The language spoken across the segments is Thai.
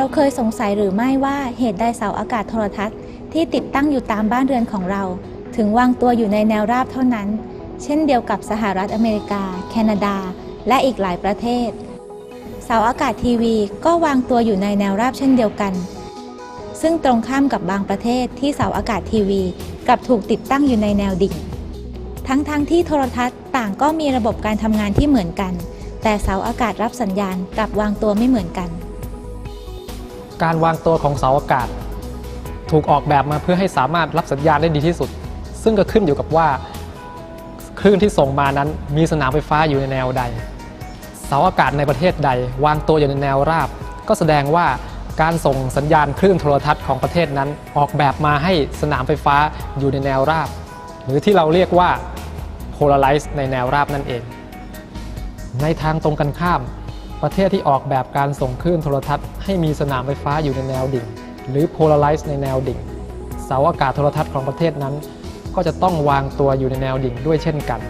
เราเคยสงสัยหรือไม่ว่าเหตุใดเสาอากาศโทรทัศน์ที่ติดตั้งอยู่ตามบ้านเรือนของเรา ถึงวางตัวอยู่ในแนวราบเท่านั้น เช่นเดียวกับสหรัฐอเมริกา แคนาดา และอีกหลายประเทศ เสาอากาศทีวีก็วางตัวอยู่ในแนวราบเช่นเดียวกัน ซึ่งตรงข้ามกับบางประเทศที่เสาอากาศทีวีกลับถูกติดตั้งอยู่ในแนวดิ่ง ทั้งๆทที่โทรทัศน์ต่างก็มีระบบการทำงานที่เหมือนกัน แต่เสาอากาศรับสัญญาณกลับวางตัวไม่เหมือนกัน การวางตัวของเสาอากาศ ถูกออกแบบมาเพื่อให้สามารถรับสัญญาณได้ดีที่สุด ซึ่งก็ขึ้นอยู่กับว่า คลื่นที่ส่งมานั้นมีสนามไฟฟ้าอยู่ในแนวใด เสาอากาศในประเทศใด วางตัวอยู่ในแนวราบ ก็แสดงว่าการส่งสัญญาณคลื่นโทรทัศน์ของประเทศนั้น ออกแบบมาให้สนามไฟฟ้าอยู่ในแนวราบ หรือที่เราเรียกว่า polarize ในแนวราบนั่นเอง ในทางตรงกันข้าม ประเทศที่ออกแบบการส่งคลื่นโทรทัศน์ให้มีสนามไฟฟ้าอยู่ในแนวดิ่ง หรือ polarize ในแนวดิ่ง เสาอากาศโทรทัศน์ของประเทศนั้น ก็จะต้องวางตัวอยู่ในแนวดิ่งด้วยเช่นกัน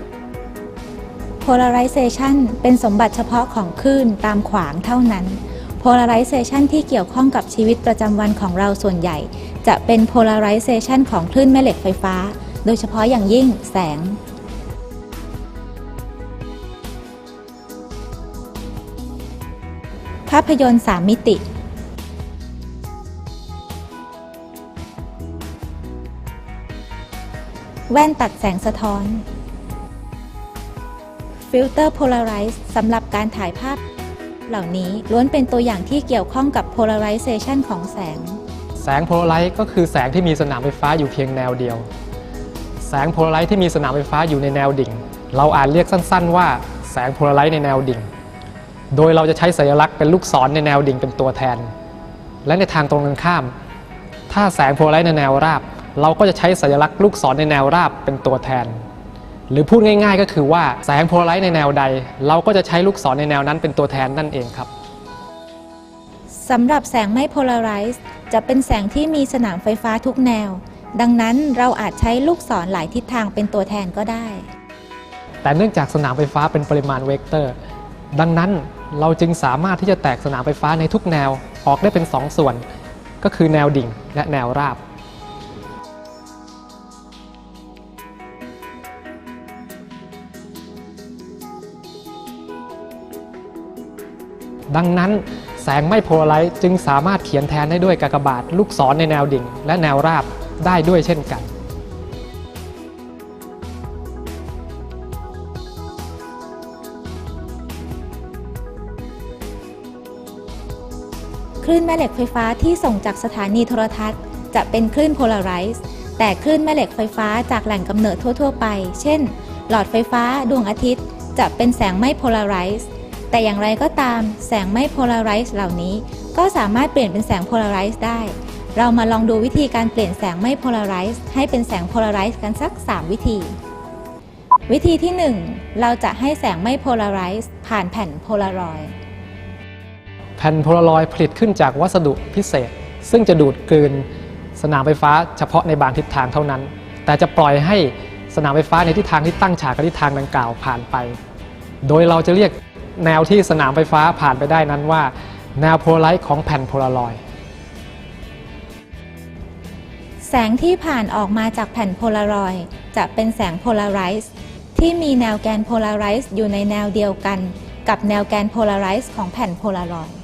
polarization เป็นสมบัติเฉพาะของคลื่นตามขวางเท่านั้น polarization ที่เกี่ยวข้องกับชีวิตประจำวันของเราส่วนใหญ่ จะเป็น polarization ของคลื่นแม่เหล็กไฟฟ้า โดยเฉพาะอย่างยิ่งแสง ภาพยนตร์3มิติ แว่นตัดแสงสะท้อน ฟิลเตอร์โพลาไรซ์สำหรับการถ่ายภาพ เหล่านี้ล้วนเป็นตัวอย่างที่เกี่ยวข้องกับ polarization ของแสง แสงโพลาไรต์ก็คือแสงที่มีสนามไฟฟ้าอยู่เพียงแนวเดียว แสงโพลาไรต์ที่มีสนามไฟฟ้าอยู่ในแนวดิ่ง เราอาจเรียกสั้น ๆ ว่าแสงโพลาไรต์ในแนวดิ่ง โดยเราจะใช้สัญลักษณ์เป็นลูกศรในแนวดิ่งเป็นตัวแทน และในทางตรงกันข้าม ถ้าแสงโพลาไรต์ในแนวราบ เราก็จะใช้สัญลักษณ์ลูกศรในแนวราบเป็นตัวแทน หรือพูดง่าย ๆ ก็คือว่าแสงโพลาไรต์ในแนวใด เราก็จะใช้ลูกศรในแนวนั้นเป็นตัวแทนนั่นเองครับสำหรับแสงไม่ polarize จะเป็นแสงที่มีสนามไฟฟ้าทุกแนว ดังนั้นเราอาจใช้ลูกศรหลายทิศทางเป็นตัวแทนก็ได้ แต่เนื่องจากสนามไฟฟ้าเป็นปริมาณเวกเตอร์ ดังนั้นเราจึงสามารถที่จะแตกสนามไฟฟ้าในทุกแนวออกได้เป็น 2 ส่วน ก็คือแนวดิ่งและแนวราบ ดังนั้นแสงไม่โพลาไรต์จึงสามารถเขียนแทนได้ด้วยกากบาท ลูกศรในแนวดิ่ง และแนวราบได้ด้วยเช่นกัน ลื่นแม่เหล็กไฟฟ้าที่ส่งจากสถานีโทรทัศน์ จะเป็นคลื่น polarize แต่คลื่นแม่เหล็กไฟฟ้าจากแหล่งกำเนิดทั่ว ๆ ไป เช่น หลอดไฟฟ้าดวงอาทิตย์ จะเป็นแสงไม่ polarize แต่อย่างไรก็ตามแสงไม่ polarize เหล่านี้ ก็สามารถเปลี่ยนเป็นแสง polarize ได้ เรามาลองดูวิธีการเปลี่ยนแสงไม่ polarize ให้เป็นแสง polarize กันสัก 3 วิธี วิธีที่ 1 เราจะให้แสงไม่ polarize ผ่านแผ่นโพลารอยด์ แผ่นโพลารอยด์ผลิตขึ้นจากวัสดุพิเศษ ซึ่งจะดูดกลืนสนามไฟฟ้าเฉพาะในบางทิศทางเท่านั้น แต่จะปล่อยให้สนามไฟฟ้าในทิศทางที่ตั้งฉากกับทิศทางดังกล่าวผ่านไป โดยเราจะเรียกแนวที่สนามไฟฟ้าผ่านไปได้นั้นว่า แนวโพลาไรต์ของแผ่นโพลารอยด์แสงที่ผ่านออกมาจากแผ่นโพลารอยด์จะเป็นแสงโพลาไรซ์ที่มีแนวแกนโพลาไรซ์อยู่ในแนวเดียวกัน กับแนวแกนโพลาไรซ์ของแผ่นโพลารอยด์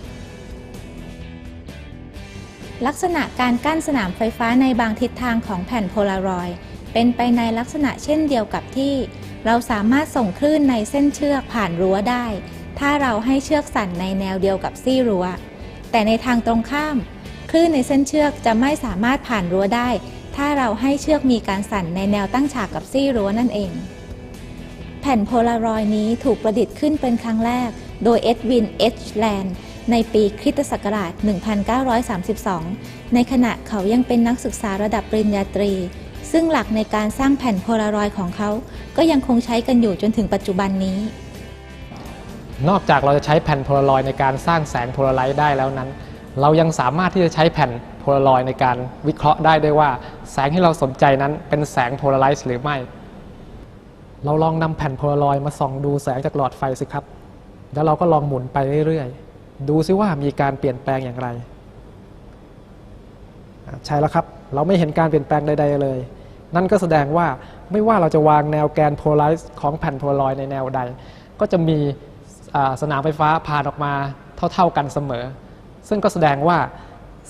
ลักษณะการกั้นสนามไฟฟ้าในบางทิศทางของแผ่นโพลารอยด์เป็นไปในลักษณะเช่นเดียวกับที่ เราสามารถส่งคลื่นในเส้นเชือกผ่านรั้วได้ ถ้าเราให้เชือกสั่นในแนวเดียวกับซี่รั้ว แต่ในทางตรงข้าม คลื่นในเส้นเชือกจะไม่สามารถผ่านรั้วได้ ถ้าเราให้เชือกมีการสั่นในแนวตั้งฉากกับซี่รั้วนั่นเอง แผ่นโพลารอยด์นี้ถูกประดิษฐ์ขึ้นเป็นครั้งแรก โดยเอ็ดวิน เอชแลนด์ ในปีคริสตศักราช 1932 ในขณะเขายังเป็นนักศึกษาระดับปริญญาตรี ซึ่งหลักในการสร้างแผ่นโพลารอยด์ของเขา ก็ยังคงใช้กันอยู่จนถึงปัจจุบันนี้ นอกจากเราจะใช้แผ่นโพลารอยด์ในการสร้างแสงโพลารต์ได้แล้วนั้น เรายังสามารถที่จะใช้แผ่นโพลารอยด์ในการวิเคราะห์ได้ด้วยว่า แสงที่เราสนใจนั้นเป็นแสงโพลารซ์หรือไม่ เราลองนำแผ่นโพลารอยด์มาส่องดูแสงจากหลอดไฟสิครับ แล้วเราก็ลองหมุนไปเรื่อยๆ ดูซิว่ามีการเปลี่ยนแปลงอย่างไร ใช่แล้วครับ เราไม่เห็นการเปลี่ยนแปลงใด ๆ เลย นั่นก็แสดงว่าไม่ว่าเราจะวางแนวแกนโพลาไรซ์ของแผ่นโพลอยในแนวใด ก็จะมีสนามไฟฟ้าผ่านออกมาเท่า ๆกันเสมอ ซึ่งก็แสดงว่า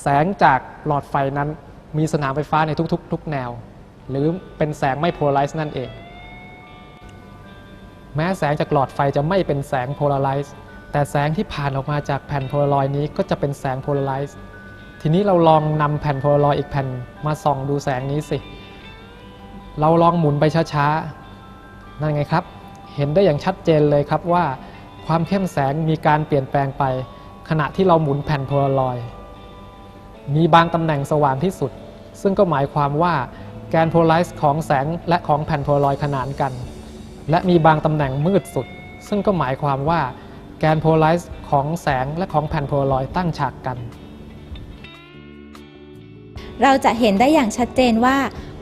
แสงจากหลอดไฟนั้นมีสนามไฟฟ้าในทุกๆทุกแนว หรือเป็นแสงไม่โพลาไรซ์นั่นเอง แม้แสงจากหลอดไฟจะไม่เป็นแสงโพลาไรซ์ แต่แสงที่ผ่านออกมาจากแผ่นโพลารอยด์นี้ก็จะเป็นแสงโพลาไรซ์ทีนี้เราลองนำแผ่นโพลารอยด์อีกแผ่นมาส่องดูแสงนี้สิ เราลองหมุนไปช้าๆ นั่นไงครับ เห็นได้อย่างชัดเจนเลยครับว่าความเข้มแสงมีการเปลี่ยนแปลงไป ขณะที่เราหมุนแผ่นโพลารอยด์มีบางตำแหน่งสว่างที่สุด ซึ่งก็หมายความว่าแกนโพลาไรซ์ของแสงและของแผ่นโพลารอยด์ขนานกัน และมีบางตำแหน่งมืดสุด ซึ่งก็หมายความว่า แกนโพลาไรซ์ของแสงและของแผ่นโพลารอยตั้งฉากกัน เราจะเห็นได้อย่างชัดเจนว่า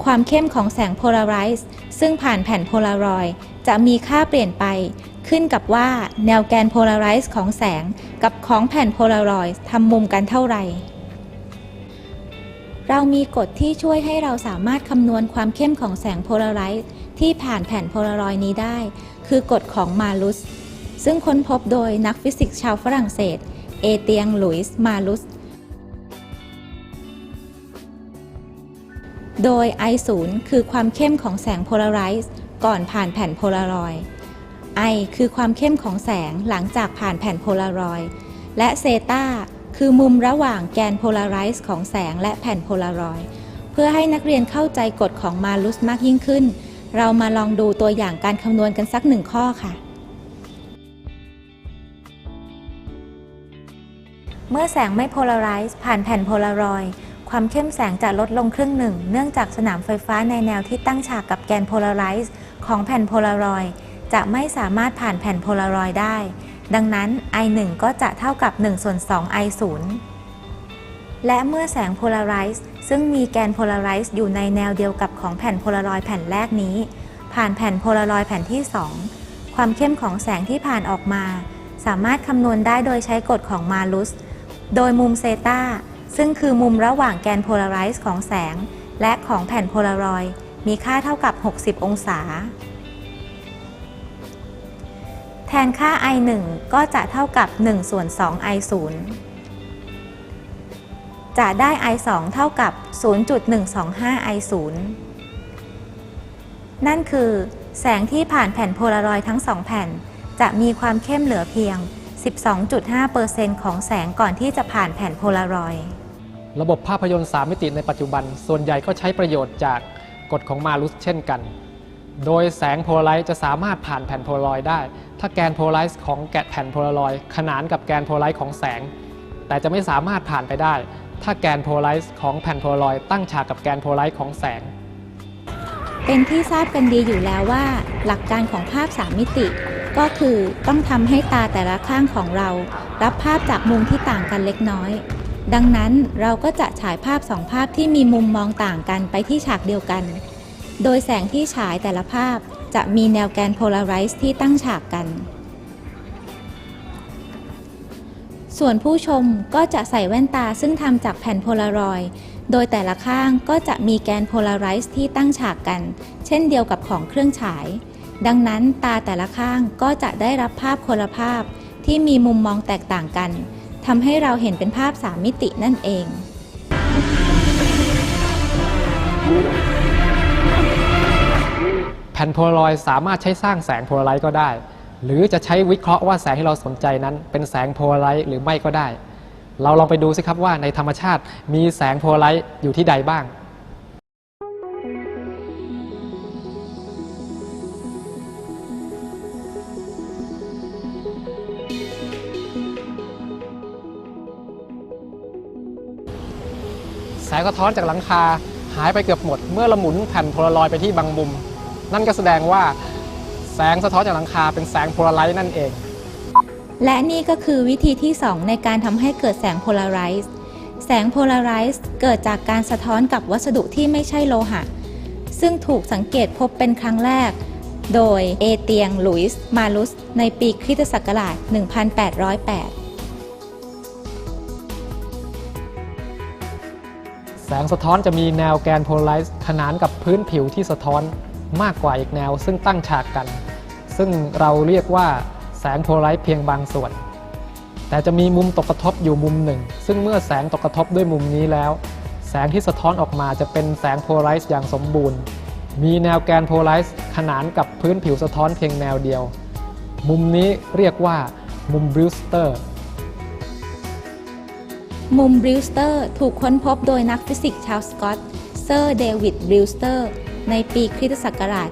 ความเข้มของแสงโพลาไรซ์ซึ่งผ่านแผ่นโพลารอยจะมีค่าเปลี่ยนไป ขึ้นกับว่าแนวแกนโพลาไรซ์ของแสงกับของแผ่นโพลารอยทำมุมกันเท่าไหร่เรามีกฎที่ช่วยให้เราสามารถคำนวณความเข้มของแสงโพลาไรซ์ที่ผ่านแผ่นโพลารอยนี้ได้ คือกฎของมาลุส ซึ่งค้นพบโดยนักฟิสิกส์ชาวฝรั่งเศส เอเตียง หลุยส์ มาลุส โดย I0 คือความเข้มของแสงโพลาไรซ์ก่อนผ่านแผ่นโพลารอยด์ I คือความเข้มของแสงหลังจากผ่านแผ่นโพลารอยด์และเซตาคือมุมระหว่างแกนโพลาไรซ์ของแสงและแผ่นโพลารอยด์เพื่อให้นักเรียนเข้าใจกฎของมาลุสมากยิ่งขึ้น เรามาลองดูตัวอย่างการคำนวณกันสักหนึ่งข้อค่ะ เมื่อแสงไม่โพลาไรซ์ผ่านแผ่นโพลารอยด์ความเข้มแสงจะลดลงครึ่งหนึ่ง เนื่องจากสนามไฟฟ้าในแนวที่ตั้งฉากกับแกนโพลาไรซ์ของแผ่นโพลารอยด์จะไม่สามารถผ่านแผ่นโพลารอยด์ได้ ดังนั้น I1 ก็จะเท่ากับ1ส่วน2 I0 และเมื่อแสงโพลาไรซ์ซึ่งมีแกนโพลาไรซ์อยู่ในแนวเดียวกับของแผ่นโพลารอยด์แผ่นแรกนี้ ผ่านแผ่นโพลารอยด์แผ่นที่ 2 ความเข้มของแสงที่ผ่านออกมา สามารถคำนวณได้โดยใช้กฎของมาลุส โดยมุมเซตาซึ่งคือมุมระหว่างแกนโพลาไรซ์ของแสง และของแผ่นโพลารอยด์มีค่าเท่ากับ 60 องศา แทนค่า i1 ก็จะเท่ากับ1ส่วน2 i0 จะได้ i2 เท่ากับ 0.125 i0 นั่นคือ แสงที่ผ่านแผ่นโพลารอยด์ทั้งสองแผ่น จะมีความเข้มเหลือเพียง 12.5%ของแสงก่อนที่จะผ่านแผ่นโพลารอยด์ระบบภาพยนตร์ 3 มิติในปัจจุบัน ส่วนใหญ่ก็ใช้ประโยชน์จากกฎของมาลุสเช่นกัน โดยแสงโพลาไรซ์จะสามารถผ่านแผ่นโพลารอยด์ได้ ถ้าแกนโพลาไรซ์ของแกะแผ่นโพลารอยด์ขนานกับแกนโพลาไรซ์ของแสง แต่จะไม่สามารถผ่านไปได้ ถ้าแกนโพลาไรซ์ของแผ่นโพลารอยด์ตั้งฉากกับแกนโพลาไรซ์ของแสง เป็นที่ทราบกันดีอยู่แล้วว่า หลักการของภาพ 3 มิติ ก็คือต้องทำให้ตาแต่ละข้างของเรา รับภาพจากมุมที่ต่างกันเล็กน้อย ดังนั้นเราก็จะฉายภาพสองภาพที่มีมุมมองต่างกันไปที่ฉากเดียวกัน โดยแสงที่ฉายแต่ละภาพจะมีแนวแกนโพลาไรซ์ที่ตั้งฉากกัน ส่วนผู้ชมก็จะใส่แว่นตาซึ่งทำจากแผ่นโพลารอยด์โดยแต่ละข้างก็จะมีแกนโพลาไรซ์ที่ตั้งฉากกัน เช่นเดียวกับของเครื่องฉาย ดังนั้นตาแต่ละข้างก็จะได้รับภาพคนละภาพที่มีมุมมองแตกต่างกันทำให้เราเห็นเป็นภาพ3มิตินั่นเองแผ่นโพลารอยสามารถใช้สร้างแสงโพลาไรซ์ก็ได้ หรือจะใช้วิเคราะห์ว่าแสงที่เราสนใจนั้น เป็นแสงโพลาไรซ์หรือไม่ก็ได้ เราลองไปดูสิครับว่าในธรรมชาติมีแสงโพลาไรซ์อยู่ที่ใดบ้าง สงสะท้อนจากหลังคาหายไปเกือบหมด เมื่อเราหมุนแผ่นโพลารอยด์ไปที่บางมุม นั่นก็แสดงว่าแสงสะท้อนจากหลังคาเป็นแสงโพลาไรซ์นั่นเอง และนี่ก็คือวิธีที่ 2 ในการทำให้เกิดแสงโพลาไรซ์แสงโพลาไรซ์เกิดจากการสะท้อนกับวัสดุที่ไม่ใช่โลหะ ซึ่งถูกสังเกตพบเป็นครั้งแรก โดยเอเตียง ลุยส์ มาลุส ในปีคริสตศักราช 1808 แสงสะท้อนจะมีแนวแกนโพลาไรซ์ขนานกับพื้นผิวที่สะท้อนมากกว่าอีกแนว ซึ่งตั้งฉากกัน ซึ่งเราเรียกว่าแสงโพลาไรซ์เพียงบางส่วน แต่จะมีมุมตกกระทบอยู่มุมหนึ่ง ซึ่งเมื่อแสงตกกระทบด้วยมุมนี้แล้ว แสงที่สะท้อนออกมาจะเป็นแสงโพลาไรซ์อย่างสมบูรณ์ มีแนวแกนโพลาไรซ์ขนานกับพื้นผิวสะท้อนเพียงแนวเดียว มุมนี้เรียกว่ามุมบริสเตอร์ มุมบริวสเตอร์ถูกค้นพบโดยนักฟิสิกส์ชาวสกอตเซอร์เดวิดบริวสเตอร์ในปีคริสตศักราช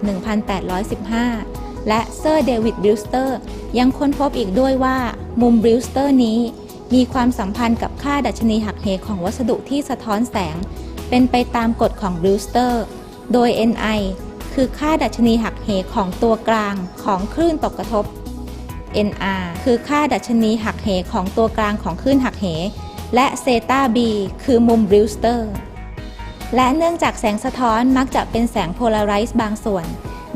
1815 และเซอร์เดวิดบริวสเตอร์ยังค้นพบอีกด้วยว่า มุมบริวสเตอร์นี้ มีความสัมพันธ์กับค่าดัชนีหักเหของวัสดุที่สะท้อนแสง เป็นไปตามกฎของบริวสเตอร์โดย Ni คือค่าดัชนีหักเหของตัวกลางของคลื่นตกกระทบ NR คือค่าดัชนีหักเหของตัวกลางของคลื่นหักเห และเซตา B คือมุมบริวสเตอร์ และเนื่องจากแสงสะท้อนมักจะเป็นแสงโพลาไรซ์บางส่วน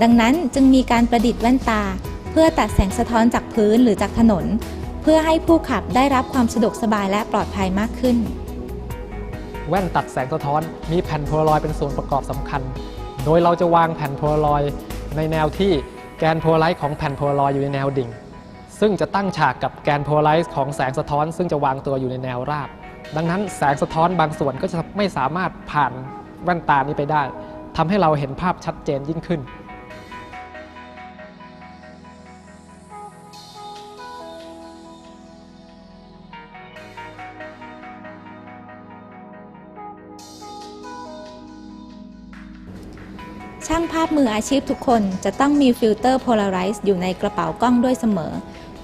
ดังนั้นจึงมีการประดิษฐ์แว่นตา เพื่อตัดแสงสะท้อนจากพื้นหรือจากถนน เพื่อให้ผู้ขับได้รับความสะดวกสบายและปลอดภัยมากขึ้น แว่นตัดแสงสะท้อนมีแผ่นโพลารอยเป็นส่วนประกอบสำคัญ โดยเราจะวางแผ่นโพลารอยในแนวที่แกนโพลาไรซ์ของแผ่นโพลารอยอยู่ในแนวดิ่ง ซึ่งจะตั้งฉากกับแกนโพลาไรซ์ของแสงสะท้อน ซึ่งจะวางตัวอยู่ในแนวราบ ดังนั้นแสงสะท้อนบางส่วนก็จะไม่สามารถผ่านแว่นตานี้ไปได้ทำให้เราเห็นภาพชัดเจนยิ่งขึ้นช่างภาพมืออาชีพทุกคนจะต้องมีฟิลเตอร์โพลาไรซ์อยู่ในกระเป๋ากล้องด้วยเสมอ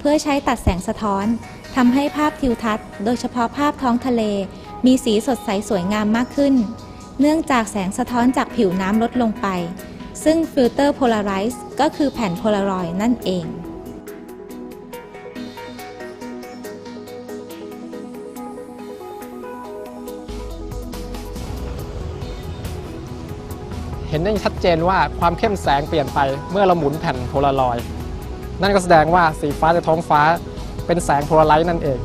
เพื่อใช้ตัดแสงสะท้อนทำให้ภาพทิวทัศน์ โดยเฉพาะภาพท้องทะเล มีสีสดใสสวยงามมากขึ้น เนื่องจากแสงสะท้อนจากผิวน้ำลดลงไป ซึ่งฟิลเตอร์โพลาไรซ์ก็คือแผ่นโพลารอยนั่นเองเห็นได้ชัดเจนว่าความเข้มแสงเปลี่ยนไปเมื่อเราหมุนแผ่นโพลารอยด์ นั่นก็แสดงว่าสีฟ้าในท้องฟ้าเป็นแสงโพลาไรซ์นั่นเอง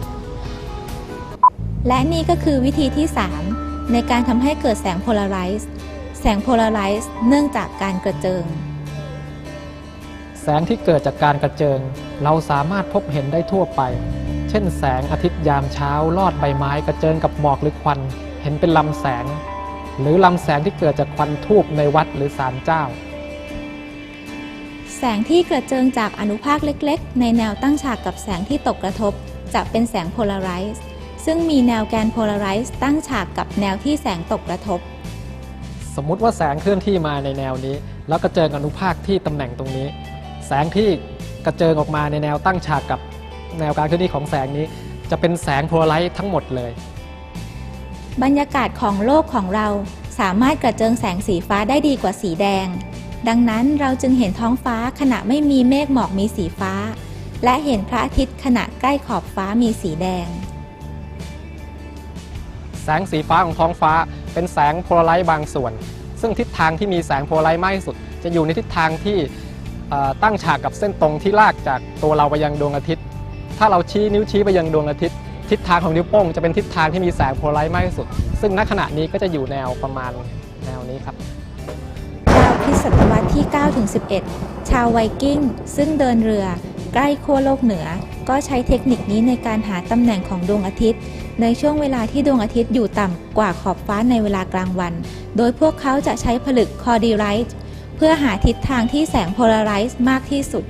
และนี่ก็คือวิธีที่ 3 ในการทำให้เกิดแสงโพลาไรซ์แสงโพลาไรซ์เนื่องจากการกระเจิง แสงที่เกิดจากการกระเจิง เราสามารถพบเห็นได้ทั่วไป เช่น แสงอาทิตย์ยามเช้าลอดใบไม้กระเจิงกับหมอกหรือควัน เห็นเป็นลำแสง หรือลำแสงที่เกิดจากควันทูบในวัดหรือศาลเจ้า แสงที่กระเจิงจากอนุภาคเล็กๆ ในแนวตั้งฉากกับแสงที่ตกกระทบ จะเป็นแสงโพลาไรซ์ซึ่งมีแนวแกนโพลาไรซ์ตั้งฉากกับแนวที่แสงตกกระทบ สมมุติว่าแสงเคลื่อนที่มาในแนวนี้ แล้วกระเจิงอนุภาคที่ตำแหน่งตรงนี้ แสงที่กระเจิงออกมาในแนวตั้งฉากกับแนวการเคลื่อนที่ของแสงนี้ จะเป็นแสงโพลาไรซ์ทั้งหมดเลย บรรยากาศของโลกของเราสามารถกระเจิงแสงสีฟ้าได้ดีกว่าสีแดง ดังนั้นเราจึงเห็นท้องฟ้าขณะไม่มีเมฆหมอกมีสีฟ้า และเห็นพระอาทิตย์ขณะใกล้ขอบฟ้ามีสีแดง แสงสีฟ้าของท้องฟ้าเป็นแสงโพลาไรซ์บางส่วน ซึ่งทิศทางที่มีแสงโพลาไรซ์มากที่สุด จะอยู่ในทิศทางที่ตั้งฉากกับเส้นตรงที่ลากจากตัวเราไปยังดวงอาทิตย์ ถ้าเราชี้นิ้วชี้ไปยังดวงอาทิตย์ ทิศทางของนิ้วโป้งจะเป็นทิศทางที่มีแสงโพลาไรซ์มากที่สุด ซึ่งณขณะนี้ก็จะอยู่แนวประมาณแนวนี้ครับ คริสตศตวรรษที่ 9-11 ชาวไวกิ้ง ซึ่งเดินเรือ ใกล้ขั้วโลกเหนือ ก็ใช้เทคนิคนี้ในการหาตำแหน่งของดวงอาทิตย์ ในช่วงเวลาที่ดวงอาทิตย์อยู่ต่ำกว่าขอบฟ้าในเวลากลางวัน โดยพวกเขาจะใช้ผลึกคอร์ดิไรต์เพื่อหาทิศทางที่แสงโพลาไรซ์มากที่สุด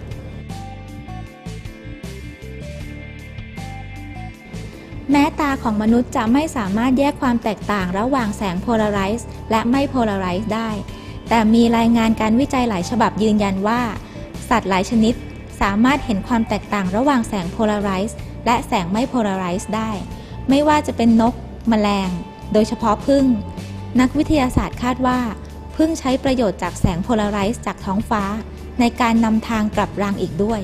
แม้ตาของมนุษย์จะไม่สามารถแยกความแตกต่างระหว่างแสงโพลาไรซ์และไม่โพลาไรซ์ได้ แต่มีรายงานการวิจัยหลายฉบับยืนยันว่า สัตว์หลายชนิดสามารถเห็นความแตกต่างระหว่างแสงโพลาไรซ์และแสงไม่โพลาไรซ์ได้ ไม่ว่าจะเป็นนกแมลง โดยเฉพาะพึ่ง นักวิทยาศาสตร์คาดว่าพึ่งใช้ประโยชน์จากแสงโพลาไรซ์จากท้องฟ้า ในการนำทางกลับรังอีกด้วย